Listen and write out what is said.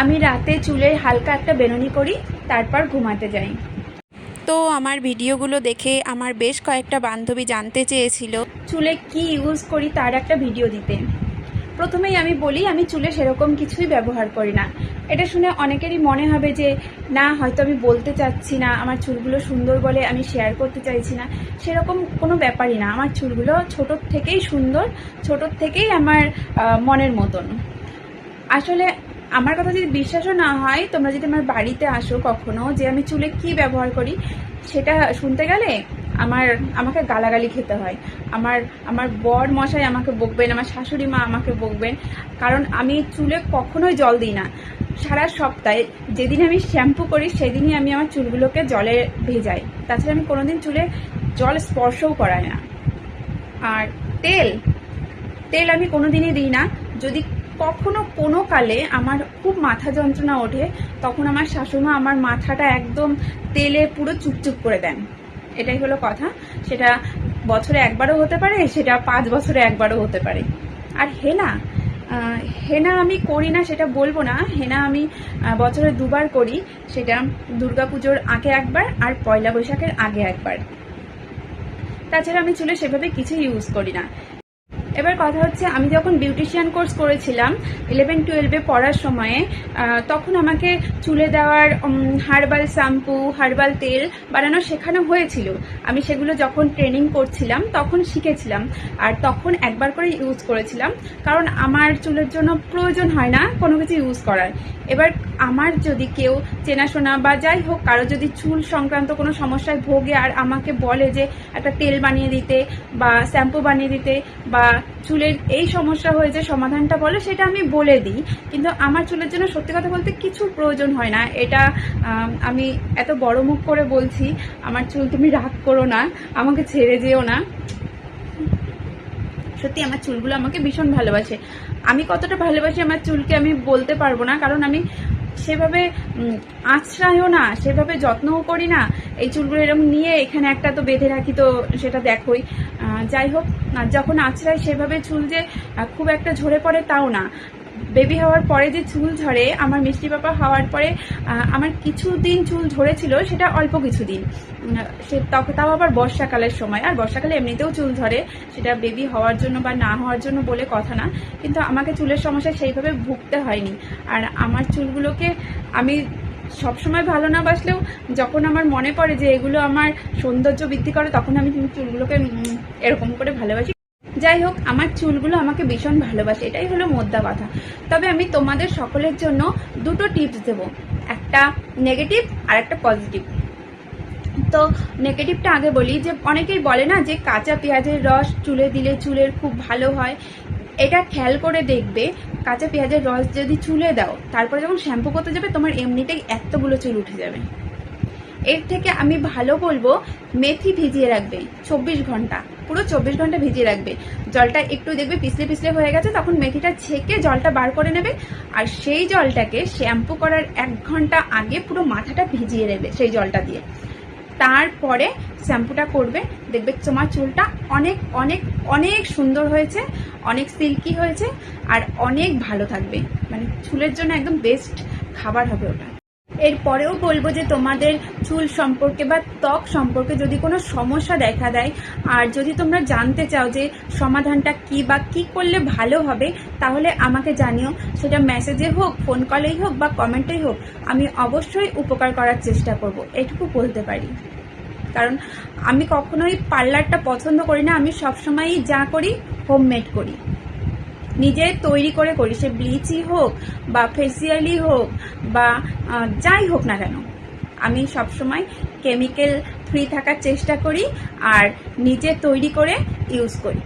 আমি রাতে চুলের হালকা একটা বেনুনি করি তারপর ঘুমাতে যাই। তো আমার ভিডিওগুলো দেখে আমার বেশ কয়েকটা বান্ধবী জানতে চেয়েছিল। চুলে কি ইউজ করি তার একটা ভিডিও দিতে। প্রথমেই আমি বলি আমি চুলে সেরকম কিছুই ব্যবহার করি না। এটা শুনে অনেকেরই মনে হবে যে না হয়তো আমি বলতে চাচ্ছি না আমার চুলগুলো সুন্দর বলে আমি শেয়ার করতে চাইছি না। সেরকম কোনো ব্যাপারই না। আমার চুলগুলো ছোটোর থেকেই সুন্দর ছোটোর থেকেই আমার মনের মতন। আসলে আমার কথা যদি বিশ্বাসও না হয়, তোমরা যদি আমার বাড়িতে আসো কখনো যে আমি চুলে কি ব্যবহার করি, সেটা শুনতে গেলে আমার, আমাকে গালাগালি খেতে হয়। আমার আমার বর মশাই আমাকে বকবেন, আমার শাশুড়ি মা আমাকে বকবেন। কারণ আমি চুলে কখনোই জল দিই না। সারা সপ্তাহে যেদিন আমি শ্যাম্পু করি, সেদিনই আমি আমার চুলগুলোকে জলে ভেজাই। তাছাড়া আমি কোনোদিন চুলে জল স্পর্শও করাই না। আর তেল তেল আমি কোনোদিনই দিই না। যদি কখনো কোনো কালে আমার খুব মাথা যন্ত্রণা ওঠে, তখন আমার শাশুমা আমার মাথাটা একদম তেলে পুরো চুপচুপ করে দেন। এটাই হলো কথা। সেটা বছরে একবারও হতে পারে, সেটা পাঁচ বছরে একবারও হতে পারে। আর হেনা হেনা আমি করি না সেটা বলব না। হেনা আমি বছরে দুবার করি। সেটা দুর্গাপুজোর আগে একবার আর পয়লা বৈশাখের আগে একবার। তাছাড়া আমি চুলে সেভাবে কিছু ইউজ করি না। এবার কথা হচ্ছে, আমি যখন বিউটিশিয়ান কোর্স করেছিলাম ইলেভেন টুয়েলভে পড়ার সময়ে তখন আমাকে চুলে দেওয়ার হার্বাল শ্যাম্পু হার্বাল তেল বানানো শেখানো হয়েছিল। আমি সেগুলো যখন ট্রেনিং করছিলাম, তখন শিখেছিলাম। আর তখন একবার করে ইউজ করেছিলাম। কারণ আমার চুলের জন্য প্রয়োজন হয় না কোনো কিছু ইউজ করার। এবার আমার যদি কেউ চেনাশোনা বা যাই হোক, কারও যদি চুল সংক্রান্ত কোনো সমস্যায় ভোগে আর আমাকে বলে যে, একটা তেল বানিয়ে দিতে বা শ্যাম্পু বানিয়ে দিতে বা চুলের এই সমস্যা হয়েছে সমাধানটা বলে, সেটা আমি বলে দিই। কিন্তু আমার চুলের জন্য সত্যি কথা বলতে কিছু প্রয়োজন হয় না। এটা আমি এত বড় মুখ করে বলছি, আমার চুল তুমি রাগ করো না, আমাকে ছেড়ে যেও না। সত্যি আমার চুলগুলো আমাকে ভীষণ ভালোবাসে। আমি কতটা ভালোবাসি আমার চুলকে আমি বলতে পারব না, কারণ আমি সেভাবে আঁচড়াইও না, সেভাবে যত্নও করি না। এই চুলগুলো এরকম নিয়ে এখানে একটা তো বেঁধে রাখি তো সেটা দেখোই। যাই হোক যখন আঁচড়াই সেভাবে চুল যে খুব একটা ঝরে পড়ে তাও না। বেবি হওয়ার পরে যে চুল ঝরে, আমার মিষ্টি পাপা হওয়ার পরে আমার কিছুদিন চুল ঝরেছিল, সেটা অল্প কিছুদিন। সে তাও আবার বর্ষাকালের সময়। আর বর্ষাকালে এমনিতেও চুল ঝরে, সেটা বেবি হওয়ার জন্য বা না হওয়ার জন্য বলে কথা না। কিন্তু আমাকে চুলের সমস্যায় সেইভাবে ভুগতে হয়নি। আর আমার চুলগুলোকে আমি সবসময় ভালো না বাসলেও, যখন আমার মনে পড়ে যে এগুলো আমার সৌন্দর্য বৃদ্ধি করে, তখন আমি চুলগুলোকে এরকম করে ভালোবাসি। যাই হোক, আমার চুলগুলো আমাকে ভীষণ ভালোবাসে, এটাই হলো মোদ্দা কথা। তবে আমি তোমাদের সকলের জন্য দুটো টিপস দেব, একটা নেগেটিভ আর একটা পজিটিভ তো নেগেটিভটা আগে বলি, যে অনেকেই বলে না যে কাঁচা পেঁয়াজের রস চুলে দিলে চুলের খুব ভালো হয়। এটা খেয়াল করে দেখবে, কাঁচা পেঁয়াজের রস যদি চুলে দাও, তারপরে যখন শ্যাম্পু করতে যাবে, তোমার এমনিতেই এতগুলো চুল উঠে যাবে। এর থেকে আমি ভালো বলব, মেথি ভিজিয়ে রাখবে, চব্বিশ ঘণ্টা। পুরো চব্বিশ ঘণ্টা ভিজিয়ে রাখবে। জলটা একটু দেখবে পিছলে পিছলে হয়ে গেছে, তখন মেথিটা ছেঁকে জলটা বার করে নেবে। আর সেই জলটাকে শ্যাম্পু করার এক ঘণ্টা আগে পুরো মাথাটা ভিজিয়ে নেবে সেই জলটা দিয়ে। তারপরে শ্যাম্পুটা করবে, দেখবে তোমার চুলটা অনেক অনেক অনেক সুন্দর হয়েছে, অনেক সিল্কি হয়েছে, আর অনেক ভালো থাকবে। মানে চুলের জন্য একদম বেস্ট খাবার হবে ওটা। এরপরেও বলব যে তোমাদের চুল সম্পর্কে বা ত্বক সম্পর্কে যদি কোনো সমস্যা দেখা দেয়, আর যদি তোমরা জানতে চাও যে সমাধানটা কি বা কি করলে ভালো হবে, তাহলে আমাকে জানিও। সেটা মেসেজে হোক ফোন কলেই হোক বা কমেন্টেই হোক, আমি অবশ্যই উপকার করার চেষ্টা করব। এটুকু বলতে পারি। কারণ আমি কখনোই পার্লারটা পছন্দ করি না, আমি সবসময়ই যা করি হোমমেড করি। নিজে তৈরি করে করি, সে ব্লিচই হোক বা ফেসিয়ালই হোক বা যাই হোক না কেন। আমি সবসময় কেমিক্যাল ফ্রি থাকার চেষ্টা করি আর নিজে তৈরি করে ইউজ করি।